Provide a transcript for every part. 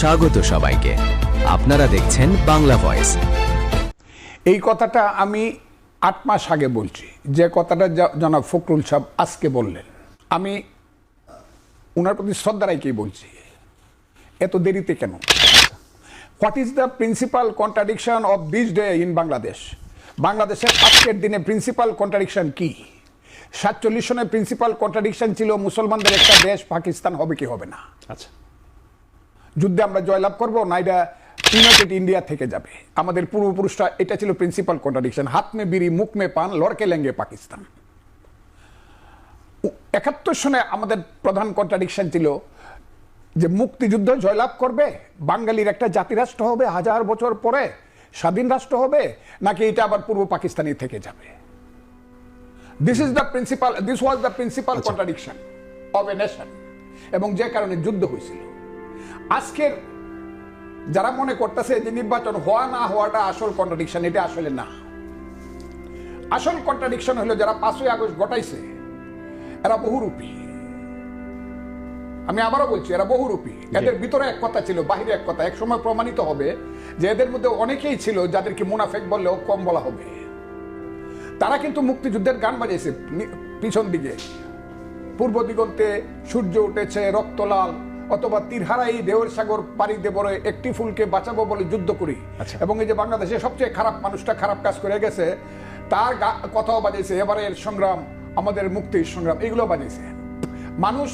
স্বাগত সবাইকে। আপনারা দেখছেন বাংলা ভয়েস। এই কথাটা আমি আট মাস আগে বলছি। যে কথাটা জনাব ফখরুল সাহেব আজকে বললেন। আমি ওনার প্রতি শ্রদ্ধা রাখেই বলছি। এত দেরিতে কেন? What is the principal contradiction of this day in Bangladesh বাংলাদেশের আজকের দিনে প্রিন্সিপাল কন্ট্রাডিকশন কি? সাতচল্লিশ সনের প্রিন্সিপাল কন্ট্রাডিকশন ছিল মুসলমানদের একটা দেশ পাকিস্তান হবে কি হবে না? আচ্ছা। যুদ্ধে আমরা জয়লাভ করব না এটা ইউনাইটেড ইন্ডিয়া থেকে যাবে। আমাদের পূর্বপুরুষরা এটা ছিল প্রিন্সিপাল কন্ট্রাডিকশন হাত মে বিড়ি মুখ মে পান লড়কে লেঙ্গে পাকিস্তান। একাত্তর সনে আমাদের প্রধান কন্ট্রাডিকশন ছিল যে মুক্তিযুদ্ধ জয়লাভ করবে বাঙালির একটা জাতিরাষ্ট্র হবে হাজার বছর পরে স্বাধীন রাষ্ট্র হবে নাকি এটা আবার পূর্ব পাকিস্তানি থেকে যাবে? This is the principal this was the principal contradiction of a nation এবং যে কারণে যুদ্ধ হয়েছিল। আজকের যারা মনে করতেছে যে নির্বাচন হওয়া না হওয়াটা আসল কন্ট্রাডিকশন এটা আসলে না। আসল কন্ট্রাডিকশন হলো যারা পাঁচই আগস্ট ঘটাইছে এরা বহুরূপী। আমি আবারও বলছি এরা বহুরূপী। এদের ভিতরে এক কথা ছিল বাহিরে এক কথা। এক সময় প্রমাণিত হবে যে এদের মধ্যে অনেকেই ছিল যাদেরকে মুনাফেক বললেও কম বলা হবে। তারা কিন্তু মুক্তিযুদ্ধের গান বাজিয়েছে পিছন দিকে। পূর্ব দিগন্তে সূর্য উঠেছে রক্তলাল। অথবা তীরহারাই দেওয়ার সাগর পাড়ি দেবরে একটি ফুলকে বাঁচাবো বলে যুদ্ধ করি। আচ্ছা। এবং এই যে বাংলাদেশে সবচেয়ে খারাপ মানুষটা খারাপ কাজ করে গেছে তার কথাও বাজিয়েছে এবারের সংগ্রাম আমাদের মুক্তির সংগ্রাম এগুলো বাজিয়েছে। মানুষ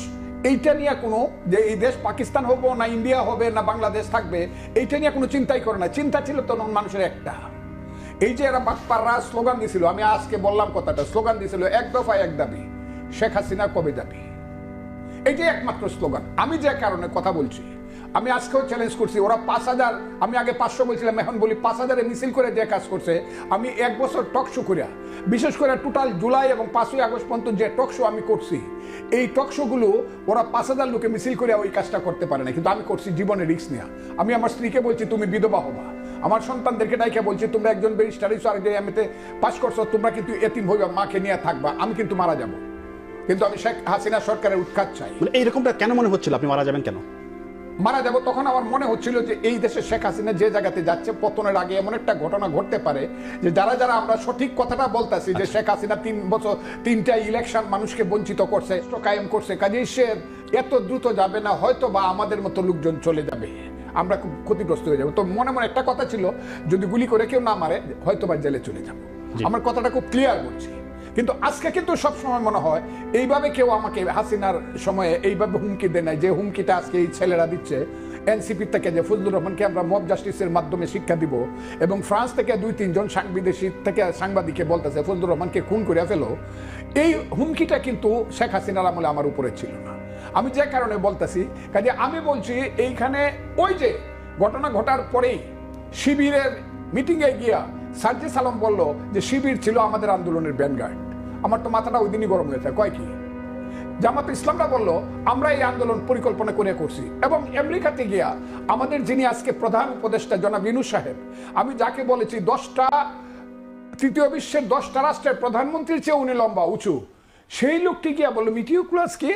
এইটা নিয়ে কোনো যে এই দেশ পাকিস্তান হব না ইন্ডিয়া হবে না বাংলাদেশ থাকবে এইটা নিয়ে কোনো চিন্তাই করে না। চিন্তা ছিল তো মানুষের একটা। এই যে এরা বাটপাররা স্লোগান দিছিল আমি আজকে বললাম কথাটা স্লোগান দিছিল এক দফা এক দাবি শেখ হাসিনা কবে যাবি? এটাই একমাত্র স্লোগান। আমি যে কারণে কথা বলছি, আমি আজকেও চ্যালেঞ্জ করছি, ওরা পাঁচ হাজার, আমি আগে পাঁচশো বলছিলাম, এখন বলি পাঁচ হাজারে মিছিল করে যে কাজ করছে, আমি এক বছর টকশো করিয়া, বিশেষ করে টোটাল জুলাই এবং পাঁচই আগস্ট পর্যন্ত যে টকশো আমি করছি, এই টকশোগুলো ওরা পাঁচ হাজার লোকে মিছিল করে ওই কাজটা করতে পারে না, কিন্তু আমি করছি জীবনে রিস্ক নেওয়া আমি আমার স্ত্রীকে বলছি, তুমি বিধবা হবা। আমার সন্তানদেরকে ডাইকে বলছি, তোমরা একজন ব্যারিস্টার হইছো আরেকজন এমএতে পাস করছ, তোমরা কিন্তু এতিম হইবা, মাকে নিয়ে থাকবা, আমি কিন্তু মারা যাব। কিন্তু আমি শেখ হাসিনা সরকারের উৎখাত চাই। মানে এইরকমটা কেন মনে হচ্ছিল? আপনি মারা যাবেন কেন? মারা যাব তখন আমার মনে হচ্ছিল যে এই দেশে শেখ হাসিনা যে জায়গাতে যাচ্ছে পতনের আগে এমন একটা ঘটনা ঘটতে পারে যে যারা যারা আমরা সঠিক কথাটা বলতেছি যে শেখ হাসিনা তিন বছর তিনটা ইলেকশন মানুষকে বঞ্চিত করছে কায়েম করছে। কাজেই সে এত দ্রুত যাবে না হয়তো বা আমাদের মতো লোকজন চলে যাবে। আমরা খুব ক্ষতিগ্রস্ত হয়ে যাব। তো মনে মনে একটা কথা ছিল যদি গুলি করে কেউ না মারে হয়তো বা জেলে চলে যাব। আমার কথাটা খুব ক্লিয়ার করছি কিন্তু আজকে কিন্তু সব সময় মনে হয়, এইভাবে কেউ আমাকে হাসিনার সময়ে এইভাবে হুমকি দেয় নাই, যে হুমকিটা আজকে এই ছেলেরা দিচ্ছে এনসিপি থেকে যে ফজলুর রহমানকে আমরা মব জাস্টিসের মাধ্যমে শিক্ষা দিব, এবং ফ্রান্স থেকে দুই তিনজন বিদেশি থেকে সাংবাদিককে বলতেছে, ফজলুর রহমানকে খুন করে ফেলো। এই হুমকিটা কিন্তু শেখ হাসিনার আমলে আমার উপরে ছিল না। আমি যে কারণে বলতেছি, কাজে আমি বলছি, এইখানে ওই যে ঘটনা ঘটার পরেই শিবিরের মিটিংয়ে গিয়া সার্জিস আলম বলল যে, শিবির ছিল আমাদের আন্দোলনের ব্যানগার্ড আমার তো মাথাটা ওই দিনই গরম হয়েছে, কয় কি? জামাত ইসলামরা বলল, আমরা এই আন্দোলন পরিকল্পনা করে করছি। এবং আমেরিকাতে গিয়া আমাদের যিনি আজকে প্রধান উপদেষ্টা, জনাব ইনু সাহেব, আমি যাকে বলেছি, দশটা, তৃতীয় বিশ্বের দশটা রাষ্ট্রের প্রধানমন্ত্রীর চেয়ে উনি লম্বা, উঁচু। সেই লোকটি গিয়া বলল মিটিউক্লাস কি?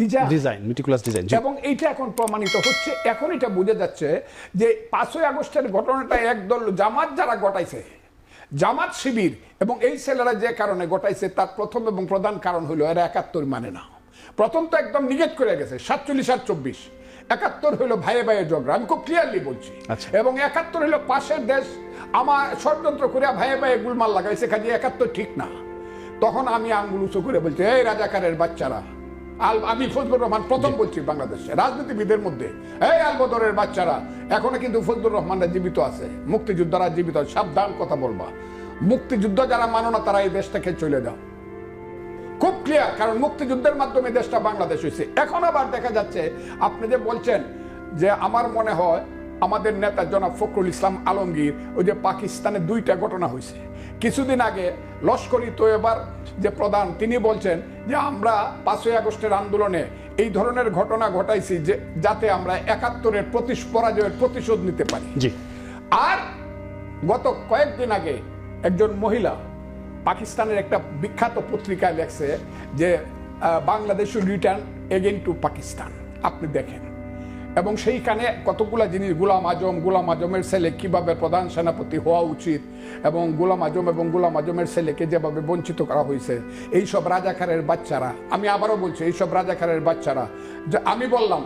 ডিজাইন মিটিকুলাস ডিজাইন এবং এইটা এখন প্রমাণিত হচ্ছে। এখন এটা বোঝা যাচ্ছে যে পাঁচই আগস্টের ঘটনাটা একদল জামাত যারা ঘটাইছে জামাত শিবির এবং এই ছেলেরা যে কারণে ঘটাইছে তার প্রথম এবং প্রধান কারণ হলো এরা একাত্তর মানে না। প্রথম তো একদম নিগেট করে গেছে সাতচল্লিশ আর চব্বিশ। একাত্তর হলো ভাইয়ে ভাইয়ের ঝগড়া আমি খুব ক্লিয়ারলি বলছি। আচ্ছা। এবং একাত্তর হলো পাশের দেশ আমার ষড়যন্ত্র করে ভাইয়ে ভাইয়ে গুলমাল লাগাইছে কাজে একাত্তর ঠিক না। তখন আমি আঙ্গুল উঁচু করে বলছি এই রাজাকারের বাচ্চারা আমি ফজলুর রহমান প্রথম বলছি বাংলাদেশে রাজনীতিবিদের মধ্যে। এই আলবদরের বাচ্চারা এখনও কিন্তু ফজলুর রহমানরা জীবিত আছে। মুক্তিযোদ্ধারা জীবিত সাবধান কথা বলবা। মুক্তিযুদ্ধ যারা মানো না তারা এই দেশ থেকে চলে যাও। খুব ক্লিয়ার কারণ মুক্তিযুদ্ধের মাধ্যমে দেশটা বাংলাদেশ হয়েছে। এখন আবার দেখা যাচ্ছে আপনি যে বলছেন যে আমার মনে হয় আমাদের নেতা জনাব ফখরুল ইসলাম আলমগীর ওই যে পাকিস্তানে দুইটা ঘটনা হয়েছে। কিছুদিন আগে লস্করি তো এবার যে প্রধান তিনি বলছেন যে আমরা পাঁচই আগস্টের আন্দোলনে এই ধরনের ঘটনা ঘটাইছি যে যাতে আমরা একাত্তরের প্রতি পরাজয়ের প্রতিশোধ নিতে পারি। জি। আর গত কয়েকদিন আগে একজন মহিলা পাকিস্তানের একটা বিখ্যাত পত্রিকায় লেখছে যে Bangladesh return again to Pakistan. আপনি দেখেন। এবং সেইখানে কতগুলা জিনিস, গুলাম আজম, গুলাম আজমের ছেলে কীভাবে প্রধান সেনাপতি হওয়া উচিত এবং গুলাম আজম এবং গুলাম আজমের ছেলেকে যেভাবে বঞ্চিত করা হয়েছে, এইসব রাজাকারের বাচ্চারা, আমি আবারও বলছি, এইসব রাজাখারের বাচ্চারা, যে আমি বললাম,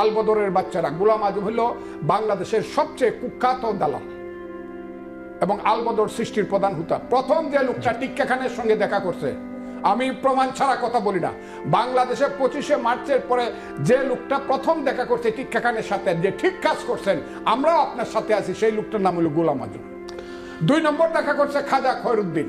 আলবদরের বাচ্চারা, গুলাম আজম হলো বাংলাদেশের সবচেয়ে কুখ্যাত দালাল এবং আলবদর সৃষ্টির প্রধান হুতা। প্রথম যে লোকটা টিক্কা খানের সঙ্গে দেখা করছে আমি প্রমাণ ছাড়া কথা বলি না। বাংলাদেশে পঁচিশে মার্চের পরে যে লোকটা প্রথম দেখা করছে টিক্কা খানের সাথে, যে ঠিক কাজ করছেন, আমরাও আপনার সাথে আছি, সেই লোকটার নাম হলো গোলাম আজম। দুই নম্বর দেখা করছে খাজা খয়রুদ্দিন,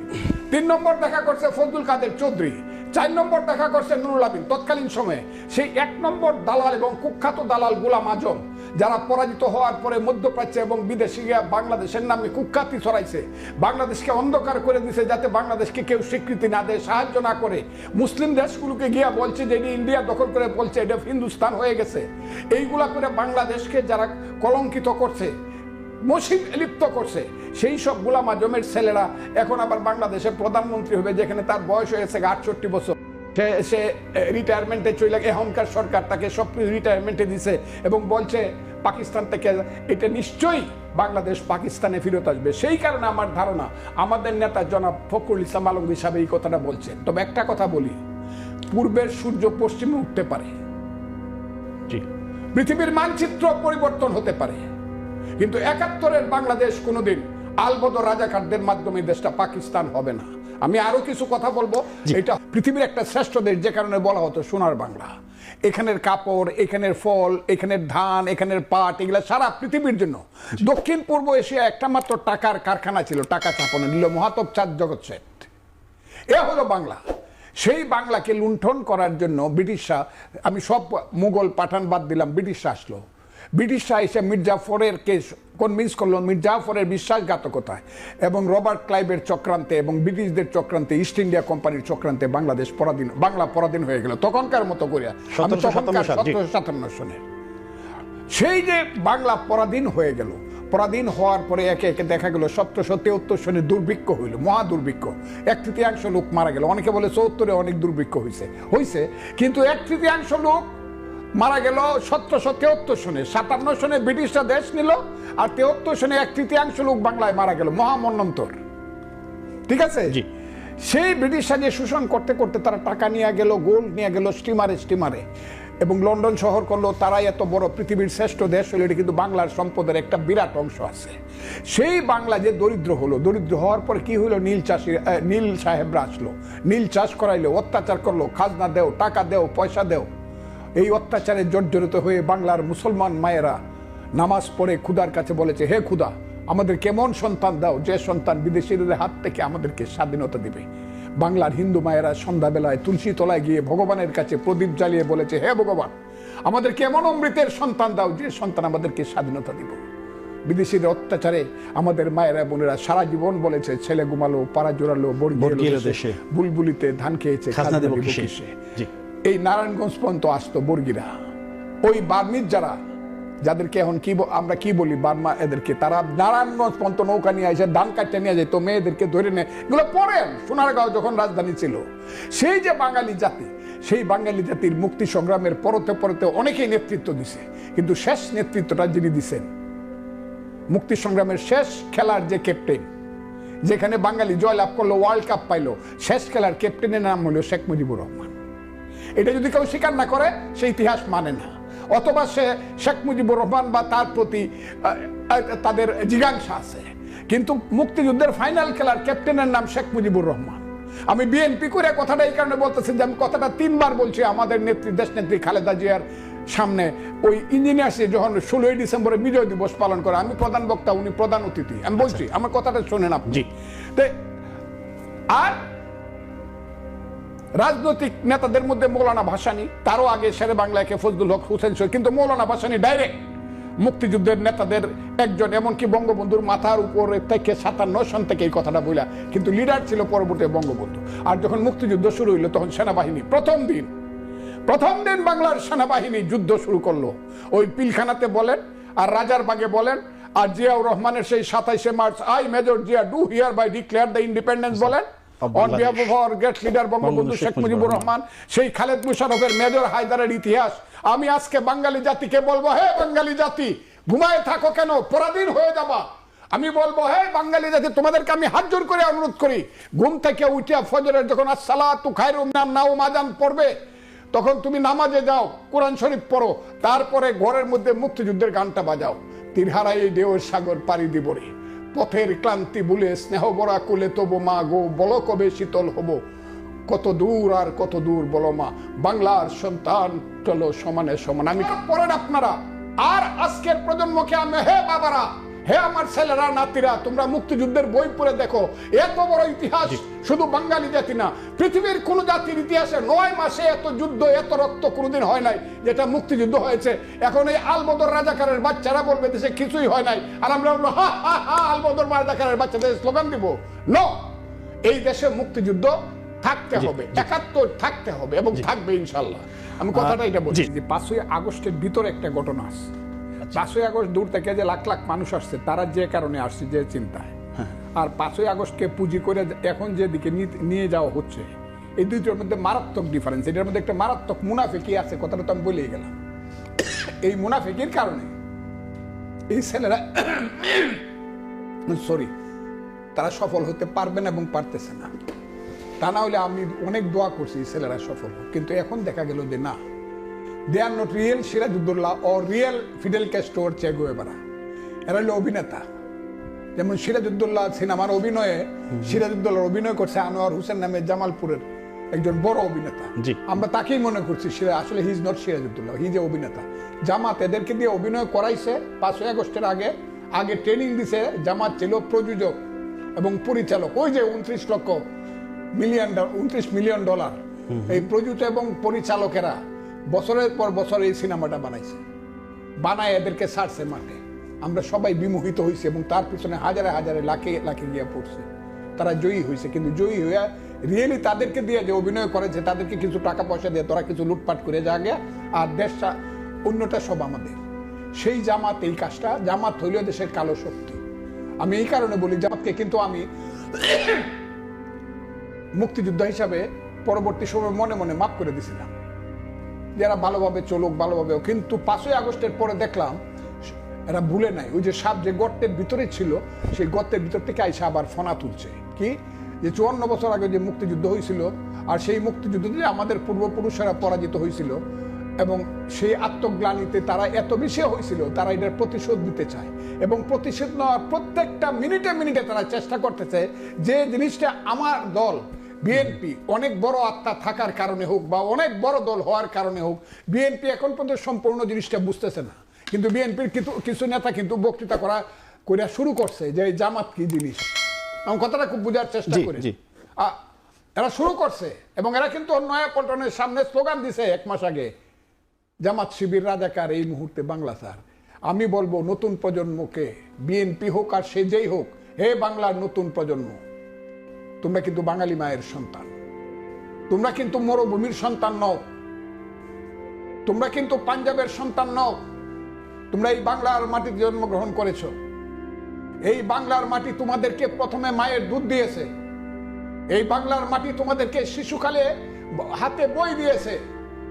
তিন নম্বর দেখা করছে ফজলুল কাদের চৌধুরী, চার নম্বর দেখা করছে নুরুল আমিন। তৎকালীন সময়ে সেই এক নম্বর দালাল এবং কুখ্যাত দালাল গোলাম আজম যারা পরাজিত হওয়ার পরে মধ্যপ্রাচ্য এবং বিদেশে গিয়া বাংলাদেশের নামে কুখ্যাতি ছড়াইছে, বাংলাদেশকে অন্ধকার করে দিছে যাতে বাংলাদেশকে কেউ স্বীকৃতি না দেয়, সাহায্য না করে। মুসলিম দেশগুলোকে গিয়া বলছে যে এটি ইন্ডিয়া দখল করে বলছে, এটা হিন্দুস্তান হয়ে গেছে। এইগুলা করে বাংলাদেশকে যারা কলঙ্কিত করছে মসজিদ লিপ্ত করছে, সেই সব গোলাম আজমের ছেলেরা এখন আবার বাংলাদেশের প্রধানমন্ত্রী হবে, যেখানে তার বয়স হয়েছে আটষট্টি বছর। সে সে রিটায়ারমেন্টে চলে এখনকার সরকার তাকে সব রিটায়ারমেন্টে দিছে এবং বলছে পাকিস্তান থেকে এটা নিশ্চয়ই বাংলাদেশ পাকিস্তানে ফেরত আসবে। সেই কারণে আমার ধারণা আমাদের নেতা জনাব ফখরুল ইসলাম আলমগীর সাহেব এই কথাটা বলছেন। তবে একটা কথা বলি পূর্বের সূর্য পশ্চিমে উঠতে পারে। পৃথিবীর মানচিত্র পরিবর্তন হতে পারে। কিন্তু একাত্তরের বাংলাদেশ কোনোদিন আলবদ রাজাকারদের মাধ্যমে দেশটা পাকিস্তান হবে না। আমি আরও কিছু কথা বলব। এটা পৃথিবীর একটা শ্রেষ্ঠ দেশ যে কারণে বলা হতো সোনার বাংলা। এখানের কাপড় এখানের ফল এখানের ধান এখানের পাট এগুলা সারা পৃথিবীর জন্য। দক্ষিণ পূর্ব এশিয়া একটা মাত্র টাকার কারখানা ছিল টাকা চাপানো নিল মহাতব চাঁদ জগৎ শেঠ এ হলো বাংলা। সেই বাংলাকে লুণ্ঠন করার জন্য ব্রিটিশরা আমি সব মুঘল পাঠান বাদ দিলাম ব্রিটিশরা আসলো। ব্রিটিশরা এসে মির্জাফরের কেস কনভিন্স করল। মির্জাফরের বিশ্বাসঘাতকতায় এবং রবার্ট ক্লাইবের চক্রান্তে এবং ব্রিটিশদের চক্রান্তে ইস্ট ইন্ডিয়া কোম্পানির চক্রান্তে বাংলাদেশ পরাধীন বাংলা পরাধীন হয়ে গেল। তখনকার মতো করিয়া আমি তখনকার সতেরোশো সাতান্ন সনের সেই যে বাংলা পরাধীন হয়ে গেল পরাধীন হওয়ার পরে একে একে দেখা গেল সতেরোশো তেহত্তর সনে দুর্ভিক্ষ হইল মহা দুর্ভিক্ষ এক তৃতীয়াংশ লোক মারা গেল। অনেকে বলে চৌত্তরে অনেক দুর্ভিক্ষ হয়েছে হয়েছে কিন্তু এক তৃতীয়াংশ লোক মারা গেল সতেরোশো তেহত্তর সনে সাতান্ন সনে ব্রিটিশরা দেশ নিল আর তেহত্তর সনে এক তৃতীয়াংশ লোক বাংলায় মারা গেল মহামন্বন্তর। ঠিক আছে? জি। সেই ব্রিটিশরা যে শোষণ করতে করতে তারা টাকা নিয়ে গেল গোল্ড নিয়ে গেল স্টিমারে স্টিমারে। এবং লন্ডন শহর করল তারাই এত বড় পৃথিবীর শ্রেষ্ঠ দেশ হলো এটা কিন্তু বাংলার সম্পদের একটা বিরাট অংশ আছে। সেই বাংলা যে দরিদ্র হলো দরিদ্র হওয়ার পর কি হলো নীল চাষি নীল সাহেবরা আসলো। নীল চাষ করাইলো অত্যাচার করল খাজনা দেও টাকা দেও পয়সা দেও। এই অত্যাচারে জর্জরিত হয়ে বাংলার মুসলমান মায়েরা নামাজ পড়ে খুদার কাছে বলেছে হে খুদা আমাদের কেমন সন্তান দাও যে সন্তান বিদেশিদের হাত থেকে আমাদেরকে স্বাধীনতা দিবে। বাংলার হিন্দু মায়েরা সন্ধ্যাবেলায় তুলসী তলায় গিয়ে ভগবানের কাছে প্রদীপ জ্বালিয়ে বলেছে হে ভগবান আমাদের কেমন অমৃতের সন্তান দাও যে সন্তান আমাদেরকে স্বাধীনতা দিব। বিদেশিদের অত্যাচারে আমাদের মায়েরা বোনেরা সারা জীবন বলেছে ছেলে ঘুমালো পাড়া জোড়ালো বুলবুলিতে ধান খেয়েছে খাজনা দেব। এই নারায়ণগঞ্জ পর্যন্ত আসতো বর্গিরা। ওই বার্মিজ যারা, যাদেরকে এখন কি আমরা কি বলি বার্মা এদেরকে, তারা নারায়ণগঞ্জ পর্যন্ত নৌকা নিয়ে আসে ধান কাটতে নিয়ে যায় যেত, মেয়েদেরকে ধরে নেয়। এগুলো পড়েন সোনারগাঁও যখন রাজধানী ছিল, সেই যে বাঙালি জাতি, সেই বাঙালি জাতির মুক্তি সংগ্রামের পরতে পরতে অনেকেই নেতৃত্ব দিছে। কিন্তু শেষ নেতৃত্বটা যিনি দিছেন, মুক্তি সংগ্রামের শেষ খেলার যে ক্যাপ্টেন যেখানে বাঙালি জয়লাভ করল ওয়ার্ল্ড কাপ পাইলো, শেষ খেলার ক্যাপ্টেনের নাম হলো শেখ মুজিবুর রহমান। এটা যদি কেউ স্বীকার না করে সে ইতিহাস মানে না। অথবা সে শেখ মুজিবুর রহমান বা তার প্রতি তাদের জিজ্ঞাসা আছে। কিন্তু মুক্তিযুদ্ধের ফাইনাল খেলার ক্যাপ্টেনের নাম শেখ মুজিবুর রহমান। আমি বিএনপি করে কথাটা এই কারণে বলতেছি যে আমি কথাটা তিনবার বলছি আমাদের নেত্রী দেশ নেত্রী খালেদা জিয়ার সামনে। ওই ইঞ্জিনিয়ার্সে যখন ষোলোই ডিসেম্বরে বিজয় দিবস পালন করে আমি প্রধান বক্তা উনি প্রধান অতিথি। আমি বলছি আমার কথাটা শোনেন আপনি। আর রাজনৈতিক নেতাদের মধ্যে মৌলানা ভাসানী, তারও আগে শেরে বাংলাকে ফজলুল হক হুসেন শহীদ, কিন্তু মৌলানা ভাসানি ডাইরেক্ট মুক্তিযুদ্ধের নেতাদের একজন, এমনকি বঙ্গবন্ধুর মাথার উপরে থেকে সাতান্ন সন থেকে এই কথাটা বইলা, কিন্তু লিডার ছিল পরবর্তী বঙ্গবন্ধু। আর যখন মুক্তিযুদ্ধ শুরু হইল, তখন সেনাবাহিনী, প্রথম দিন প্রথম দিন বাংলার সেনাবাহিনী যুদ্ধ শুরু করল। ওই পিলখানাতে বলেন, আর রাজার বাগে বলেন, আর জিয়াউর রহমানের সেই সাতাইশে March I major Zia do hereby declare the independence বলেন। On behalf of our great leader Bangabandhu Sheikh Mujibur Rahman সেই খালেদ মুশারফের মেজর হায়দারের ইতিহাস আমি আজকে বাঙালি জাতিকে বলব হে বাঙালি জাতি ঘুমায় থাকো কেন? পরাধীন হয়ে যাবা। আমি বলব হে বাঙালি জাতি তোমাদেরকে আমি হাত জোর করে অনুরোধ করি ঘুম থেকে উঠিয়া ফজরের যখন আসসালাতু খায়রুম মিনান নাওম আজান পড়বে তখন তুমি নামাজে যাও কোরআন শরীফ পড়ো তারপরে ঘরের মধ্যে মুক্তিযুদ্ধের গানটা বাজাও। তীরহারা এই ঢেউর সাগর পাড়ি দিব রে। পথের ক্লান্তি ভুলে স্নেহ বরা কুলে তবু মা গো, বল কবে শীতল হব? কত দূর আর কত দূর বলো মা? বাংলার সন্তান চলো সমানে সমান। আমি পড়েন আপনারা। আর আজকের প্রজন্মকে আমি হে বাবারা হে আমার ছেলেরা নাতিরা তোমরা মুক্তিযুদ্ধের বই পড়ে দেখো। এত বড় ইতিহাস শুধু বাঙালি জাতি না পৃথিবীর কোন জাতির ইতিহাসে নয় মাসে এত যুদ্ধ এত রক্ত কোনোদিন হয় নাই যেটা মুক্তিযুদ্ধ হয়েছে। এখন এই আলবদর রাজাকারের বাচ্চারা বলবে দেশে কিছুই হয় নাই। আর আমরা বলব হা হা হা আলবদর রাজাকারের বাচ্চাদের স্লোগান দিব। ন এই দেশে মুক্তিযুদ্ধ থাকতে হবে একাত্তর থাকতে হবে এবং থাকবে ইনশাল্লাহ। আমি কথাটা এটা বলছি। যে পাঁচই আগস্টের ভিতরে একটা ঘটনা আছে। পাঁচই আগস্ট দূর থেকে যে লাখ লাখ মানুষ আসছে তারা যে কারণে আসছে যে চিন্তায়। আর পাঁচই আগস্টকে পুঁজি করে এখন যেদিকে নিয়ে যাওয়া হচ্ছে এই দুইটার মধ্যে মারাত্মক ডিফারেন্স এটার মধ্যে একটা মারাত্মক মুনাফিকি আছে কথাটা তো আমি বলেই গেলাম। এই মুনাফিকির কারণে এই ছেলেরা সরি তারা সফল হতে পারবে না এবং পারতেছে না। তা না হলে আমি অনেক দোয়া করছি এই ছেলেরা সফল হোক কিন্তু এখন দেখা গেল যে না। They are not real Sirajuddaulah O real Fidel Castro চেগো এবারা এরা হলো অভিনেতা। যেমন সিরাজুদ্দোল্লাহ সিনেমার অভিনয়ে সিরাজুদ্দোল্লাহ অভিনয় করছে আনোয়ার হোসেন নামে জামালপুরের একজন বড় অভিনেতা। আমরা তাকেই মনে করছি আসলে he's not Sirajuddaulah he's a অভিনেতা। জামাত এদেরকে দিয়ে অভিনয় করাইছে পাঁচই আগস্টের আগে। আগে ট্রেনিং দিছে জামাত ছিল প্রযোজক এবং পরিচালক। ওই যে উনত্রিশ লক্ষ মিলিয়ন উনত্রিশ মিলিয়ন ডলার এই প্রযোজক এবং পরিচালকেরা বছরের পর বছর এই সিনেমাটা বানাইছে। বানায় এদেরকে ছাড়ছে মাঠে। আমরা সবাই বিমোহিত হয়েছি এবং তার পিছনে হাজারে হাজারে লাখে লাখে গিয়ে পড়ছে। তারা জয়ী হয়েছে কিন্তু জয়ী হয়ে রিয়েলি তাদেরকে দিয়ে যে অভিনয় করেছে তাদেরকে কিছু টাকা পয়সা দিয়ে তোরা কিছু লুটপাট করে যা গে আর দেশটা অন্যটা সব আমাদের। সেই জামাত এই কাজটা, জামাত হইল দেশের কালো শক্তি। আমি এই কারণে বলি, জামাতকে কিন্তু আমি মুক্তিযোদ্ধা হিসাবে পরবর্তী সময় মনে মনে মাফ করে দিছিলাম। যারা ভালোভাবে চলুক, ভালোভাবে কিন্তু পাঁচই আগস্টের পরে দেখলাম, এরা ভুলে নাই। ওই যে সাপ যে গর্তের ভিতরে ছিল, সেই গর্তের ভিতর থেকে আইসা আবার ফনা তুলছে। কি? যে চুয়ান্ন বছর আগে যে মুক্তিযুদ্ধ হয়েছিল আর সেই মুক্তিযুদ্ধে যে আমাদের পূর্বপুরুষেরা পরাজিত হয়েছিল এবং সেই আত্মগ্লানিতে তারা এত বেশি হয়েছিল তারা এটার প্রতিশোধ দিতে চায়। এবং প্রতিশোধ নেওয়ার প্রত্যেকটা মিনিটে মিনিটে তারা চেষ্টা করতেছে, যে জিনিসটা আমার দল বিএনপি অনেক বড় আত্মা থাকার কারণে হোক বা অনেক বড় দল হওয়ার কারণে হোক বিএনপি এখন পর্যন্ত সম্পূর্ণ জিনিসটা বুঝতেছে না। কিন্তু বিএনপির কিছু কিছু নেতা কিন্তু বক্তৃতা করা করে শুরু করছে যে জামাত কি জিনিস। আমি কথাটা খুব বোঝার চেষ্টা করি। এরা শুরু করছে এবং এরা কিন্তু নয়া পল্টনের সামনে স্লোগান দিছে এক মাস আগে জামাত শিবির রাজাকার এই মুহূর্তে বাংলা স্যার। আমি বলব নতুন প্রজন্মকে বিএনপি হোক আর সে যেই হোক হে বাংলার নতুন প্রজন্ম। তোমরা কিন্তু বাঙালি মায়ের সন্তান। তোমরা কিন্তু মরুভূমির সন্তান নও। তোমরা কিন্তু পাঞ্জাবের সন্তান নও। তোমরা এই বাংলার মাটিতে জন্মগ্রহণ করেছ। এই বাংলার মাটি তোমাদেরকে প্রথমে মায়ের দুধ দিয়েছে। এই বাংলার মাটি তোমাদেরকে শিশুকালে হাতে বই দিয়েছে।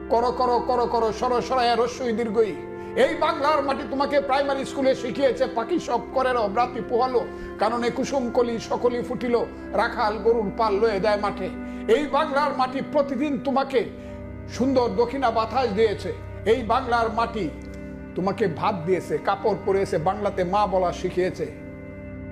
করো করো করো করো, সর সরায় রস্যই দীর্ঘই। এই বাংলার মাটি তোমাকে প্রাইমারি স্কুলে শিখিয়েছে, পাখি সব করের অব্রাতি পোহালো কারণে কুসুম কলি সকলি ফুটিল, রাখাল গরুর পাল লয়ে দেয় মাঠে। এই বাংলার মাটি প্রতিদিন তোমাকে সুন্দর দক্ষিণা বাতাস দিয়েছে। এই বাংলার মাটি তোমাকে ভাত দিয়েছে, কাপড় পরেছে, বাংলাতে মা বলা শিখিয়েছে।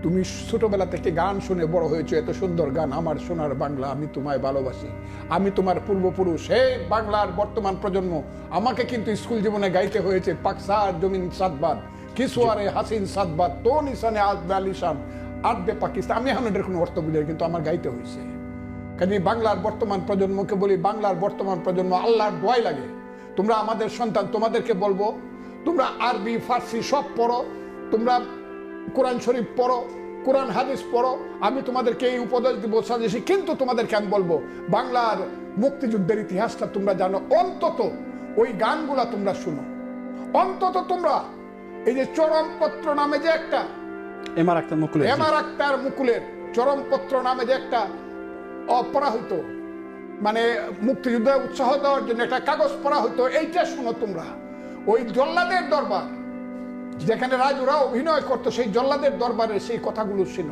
তুমি ছোটবেলা থেকে গান শুনে বড় হয়েছো, এত সুন্দর গান, আমার সোনার বাংলা, আমি তোমায় ভালোবাসি। আমি তোমার পূর্বপুরুষ, হে বাংলার বর্তমান প্রজন্ম, আমাকে কিন্তু স্কুল জীবনে গাইতে হয়েছে পাকসার, জমিন সাদবাদ কিসুয়ারে হাসিন সাদবাদ তো নিশানে আজবে আলিশান আদবে পাকিস্তান। আমি এখন এটার কোনো অর্থ বুঝি কিন্তু আমার গাইতে হয়েছে। কাজে বাংলার বর্তমান প্রজন্মকে বলি, বাংলার বর্তমান প্রজন্ম, আল্লাহর দোয়াই লাগে। তোমরা আমাদের সন্তান, তোমাদেরকে বলব, তোমরা আরবি, ফার্সি সব পড়ো, তোমরা কোরআন শরীফ পড়ো কোরআন হাদিস পড়ো। আমি তোমাদেরকে এই উপদেশ দিব সাজেছি কিন্তু তোমাদেরকে আমি বলব বাংলার মুক্তিযুদ্ধের ইতিহাসটা তোমরা জানো অন্তত ওই গানগুলা তোমরা শুনো। অন্তত তোমরা এই যে চরমপত্র নামে যে একটা এমআর আক্তার মুকুলের। এমআর আক্তার মুকুলের চরমপত্র নামে যে একটা অ- পড়া হইতো মানে মুক্তিযুদ্ধে উৎসাহ দেওয়ার জন্য একটা কাগজ পড়া হইতো এইটা শোনো তোমরা। ওই জল্লাদের দরবার যেখানে রাজুরা অভিনয় করতো সেই জল্লাদের দরবারে সেই কথাগুলো ছিল।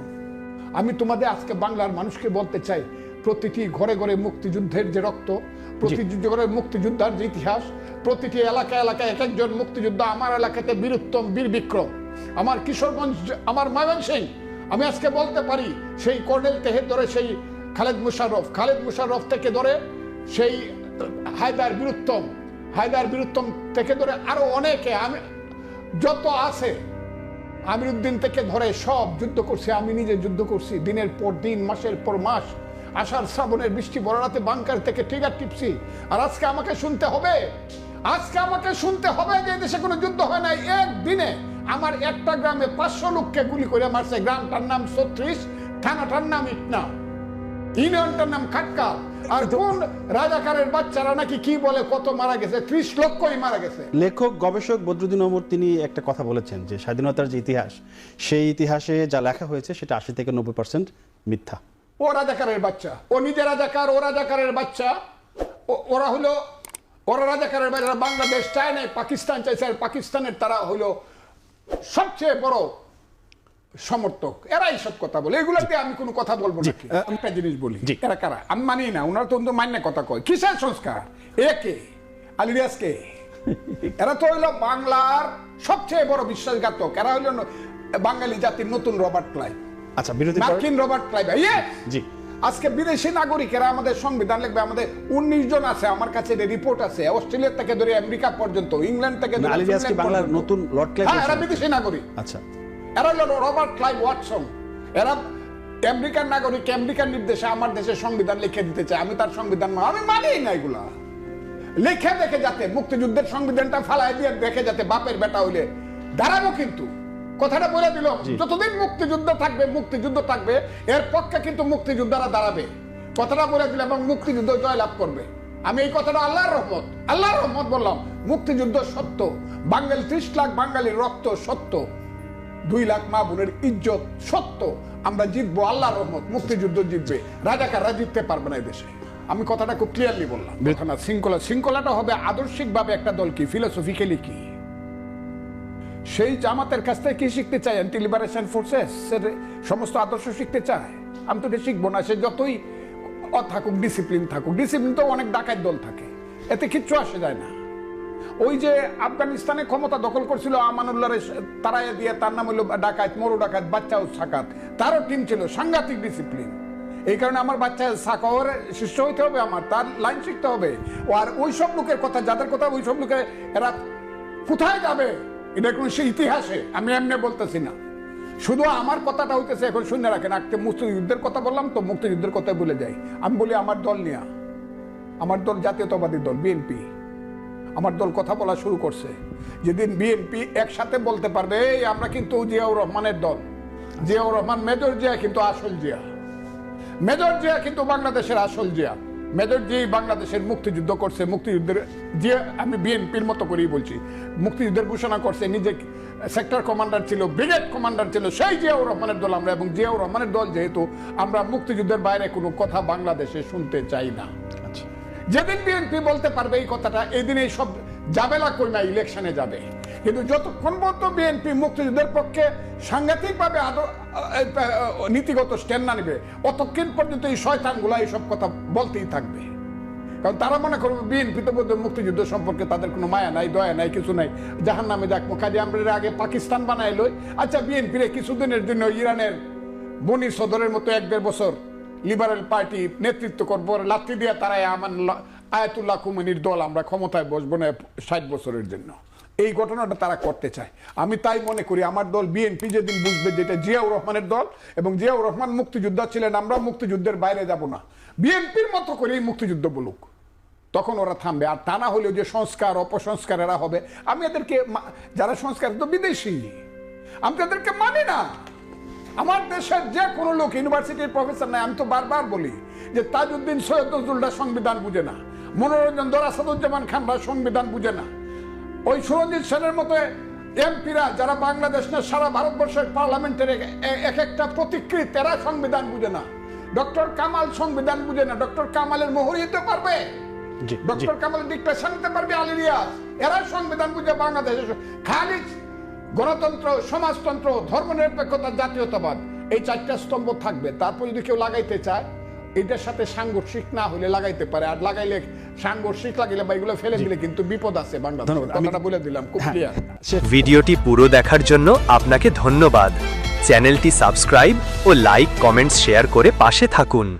আমি তোমাদের আজকে বাংলার মানুষকে বলতে চাই প্রতিটি ঘরে ঘরে মুক্তিযুদ্ধের যে রক্ত প্রতিটি ঘরে মুক্তিযোদ্ধার যে ইতিহাস প্রতিটি এলাকা এলাকায় এক একজন মুক্তিযোদ্ধা আমার এলাকাতে বীরুত্তম বীর বিক্রম। আমার কিশোরগঞ্জ আমার ময়মনসিং আমি আজকে বলতে পারি সেই কর্নেল তেহে ধরে সেই খালেদ মুশারফ খালেদ মুশারফ থেকে ধরে সেই হায়দার বীরুত্তম হায়দার বীরুত্তম থেকে ধরে আরও অনেকে। আমি যত আছে, আমিরুদ্দিন থেকে ধরে সব যুদ্ধ করছি, আমি নিজে যুদ্ধ করছি। দিনের পর দিন, মাসের পর মাস, আষাঢ় শ্রাবণের বৃষ্টি বড় রাতে বাংকার থেকে ট্রিগার টিপছি। আর আজকে আমাকে শুনতে হবে, আজকে আমাকে শুনতে হবে যে দেশে কোনো যুদ্ধ হয় নাই। একদিনে আমার একটা গ্রামে পাঁচশো লোককে গুলি করে মারছে। গ্রামটার নাম ছত্রিশ, থানাটার নাম ইটনা। ইউনিয়নটার নাম খাটকা। আর কোন রাজাকারের বাচ্চারা নাকি কি বলে কত মারা গেছে? ত্রিশ লক্ষই মারা গেছে। লেখক গবেষক বদরুদ্দিন ওমর তিনি একটা কথা বলেছেন যে স্বাধীনতার যে ইতিহাস সেই ইতিহাসে যা লেখা হয়েছে সেটা আশি থেকে নব্বই পার্সেন্ট মিথ্যা। ও রাজাকারের বাচ্চা। ও নিজে রাজাকার ও রাজাকারের বাচ্চা। ওরা হলো ওরা রাজাকারের বাচ্চা। বাংলাদেশ চায় নাই পাকিস্তান চাইছে। আর পাকিস্তানের তারা হলো সবচেয়ে বড় সমর্থক এরাই সব কথা বলে। এগুলোতে আমি কোনো কথা বলব না। আমি একটা জিনিস বলি এরা কারা? আমি মানি না ওনারা তো মান্য কথা কয়। কিসের সংস্কার? একে আলিরিয়াসকে এরা তো হইল বাংলার সবচেয়ে বড় বিশ্বাসঘাতক। এরা হইল বাঙালি জাতির নতুন রবার্ট ক্লাইভ। আচ্ছা পর মার্কিন রবার্ট ক্লাইভ। জি। আজকে বিদেশি নাগরিকেরা আমাদের সংবিধান লিখবে আমাদের উনিশ জন আছে আমার কাছে রিপোর্ট আছে অস্ট্রেলিয়া থেকে ধরে আমেরিকা পর্যন্ত ইংল্যান্ড থেকে কি ফিনল্যান্ড বাংলার নতুন হ্যাঁ এরা? বিদেশি নাগরিক। আচ্ছা। এরা হলো রবার্ট ক্লাইভ ওয়াটসন। এরা আমেরিকান নাগরিক আমেরিকান নির্দেশে আমার দেশের সংবিধান লিখে দিতে চায়। আমি তার সংবিধান আমি মানি না এগুলা। লিখে দেখে যাতে মুক্তিযুদ্ধের সংবিধানটা ফালাই দিয়ে দেখে যাতে বাপের বেটা হইলে। দাঁড়াবো কিন্তু। কথাটা বলে দিল। যতদিন মুক্তিযুদ্ধ থাকবে মুক্তিযুদ্ধ থাকবে এর পক্ষে কিন্তু মুক্তিযোদ্ধারা দাঁড়াবে। কথাটা বলে দিল এবং মুক্তিযুদ্ধ জয়লাভ করবে। আমি এই কথাটা আল্লাহর রহমত আল্লাহর রহমত বললাম। মুক্তিযুদ্ধ সত্য। বাঙালি ত্রিশ লাখ বাঙালির রক্ত সত্য। দুই লাখ মা বোনের ইজ্জত সত্য। আমরা জিতবো আল্লাহর রহমত মুক্তিযুদ্ধ জিতবে। রাজাকাররা জিততে পারবে না দেশে। আমি কথাটা খুব ক্লিয়ারলি বললাম। না শৃঙ্খলা শৃঙ্খলাটা হবে আদর্শিকভাবে একটা দল কি ফিলোসফিক্যালি কি? সেই জামাতের কাছ থেকে কি শিখতে চায় অ্যান্টি লিবারেশন ফোর্সেস সমস্ত আদর্শ শিখতে চায়? আমি তো এটা শিখব না সে যতই থাকুক ডিসিপ্লিন থাকুক। ডিসিপ্লিন তো অনেক ডাকাত দল থাকে। এতে কিচ্ছু আসে যায় না। ওই যে আফগানিস্তানে ক্ষমতা দখল করছিল আমানুল্লাহ তারাই দিয়ে, তার নাম হলো ডাকাত, মরু ডাকাত বাচ্চা সাকাত। তারও টিম ছিল, সাংঘাতিক ডিসিপ্লিন এই কারণে আমার বাচ্চা সাকাওয়ারে শিষ্য হইতে হবে আমার, তার লাইন শিখতে হবে। আর ওই সব লোকের কথা, যাদের কথা ওই সব লোকের এরা কোথায় যাবে? এটা কোনো সে ইতিহাসে, আমি এমনি বলতেছি না। শুধু আমার কথাটা হইতেছে, এখন শুনে রাখেন, আজকে মুক্তিযুদ্ধের কথা বললাম তো মুক্তিযুদ্ধের কথা বলে যাই। আমি বলি, আমার দল নিয়ে। আমার দল জাতীয়তাবাদী দল, বিএনপি। আমার দল কথা বলা শুরু করছে। যেদিন বিএনপি একসাথে বলতে পারবে, এই, আমরা কিন্তু জিয়াউর রহমানের দল। জিয়াউর রহমান মেজর জিয়া, কিন্তু আসল জিয়া। মেজর জিয়া কিন্তু বাংলাদেশের আসল জিয়া। মেজর জিয়া বাংলাদেশের মুক্তিযুদ্ধ করছে, মুক্তিযুদ্ধের যে আমি বিএনপির মতো করেই বলছি। মুক্তিযুদ্ধের ঘোষণা করছে, নিজে সেক্টর কমান্ডার ছিল ব্রিগেড কমান্ডার ছিল, সেই জিয়াউর রহমানের দল আমরা। এবং জিয়াউর রহমানের দল যেহেতু, আমরা মুক্তিযুদ্ধের বাইরে কোনো কথা বাংলাদেশে শুনতে চাই না। যেদিন বিএনপি বলতে পারবে এই কথাটা, এদিন এই সব জাবেলা কইমা ইলেকশনে যাবে। কিন্তু যতক্ষণ পর্যন্ত বিএনপি মুক্তিযুদ্ধের পক্ষে সাংঘাতিকভাবে নীতিগত স্ট্যান্ড না নেবে অতক্ষণ পর্যন্ত এই শয়তানগুলা এইসব কথা বলতেই থাকবে। কারণ তারা মনে করবে বিএনপি তো বোধহয় মুক্তিযুদ্ধ সম্পর্কে তাদের কোনো মায়া নাই, দয়া নাই, কিছু নাই। জাহান নামে যাক কাজে আমরা আগে পাকিস্তান বানাইলো আচ্ছা বিএনপির কিছুদিনের জন্য ইরানের বনি সদরের মতো এক দেড় বছর লিবারেল পার্টি নেতৃত্ব করব লাত্তি দিয়ে তারাই আমার আয়াতুল্লাহ কুমিনীর দল আমরা ক্ষমতায় বসবো না ষাট বছরের জন্য। এই ঘটনাটা তারা করতে চায়। আমি তাই মনে করি, আমার দল বিএনপি যেদিন বুঝবে যেটা জিয়াউর রহমানের দল এবং জিয়াউর রহমান মুক্তিযোদ্ধা ছিলেন আমরা মুক্তিযুদ্ধের বাইরে যাব না। বিএনপির মতো করেই মুক্তিযুদ্ধ বলুক। তখন ওরা থামবে। আর তা না হলেও যে সংস্কার অপসংস্কার এরা হবে, আমি এদেরকে যারা সংস্কার, তো বিদেশি। আমি তো এদেরকে মানি না। আমার দেশের যে কোনো লোক ইউনিভার্সিটির প্রফেসর নাই আমি তো বারবার বলি যে তাজউদ্দিন সৈয়দ নজরুলরা সংবিধান বুঝে না। মনোরঞ্জন দর আসাদুজ্জামান খানরা সংবিধান বুঝে না। ওই সুরঞ্জিত সেনের মতো এমপিরা যারা বাংলাদেশ না সারা ভারতবর্ষের পার্লামেন্টের এক- এক একটা প্রতিকৃত এরা সংবিধান বুঝে না। ডক্টর কামাল সংবিধান বুঝে না। ডক্টর কামালের মোহর দিতে পারবে? ডক্টর কামাল ডিক্টেশন দিতে পারবে আলিরিয়াস এরা সংবিধান বুঝে বাংলাদেশে খালি গণতন্ত্র সমাজতন্ত্র ধর্মনিরপেক্ষতা জাতীয়তাবাদ এই চারটা স্তম্ভ থাকবে। তারপর যদি কেউ লাগাইতে চায় এটার সাথে সাংঘর্ষিক না হলে লাগাইতে পারে। আর লাগাইলে সাংঘর্ষিক লাগিলে বা এগুলো ফেলে দিলে কিন্তু বিপদ আছে বাংলাদেশে ধন্যবাদ। আমি- কথাটা বলে দিলাম খুব হ্যাঁ, ক্লিয়ার ভিডিওটি পুরো দেখার জন্য আপনাকে ধন্যবাদ। চ্যানেলটি সাবস্ক্রাইব ও লাইক কমেন্টস শেয়ার করে পাশে থাকুন।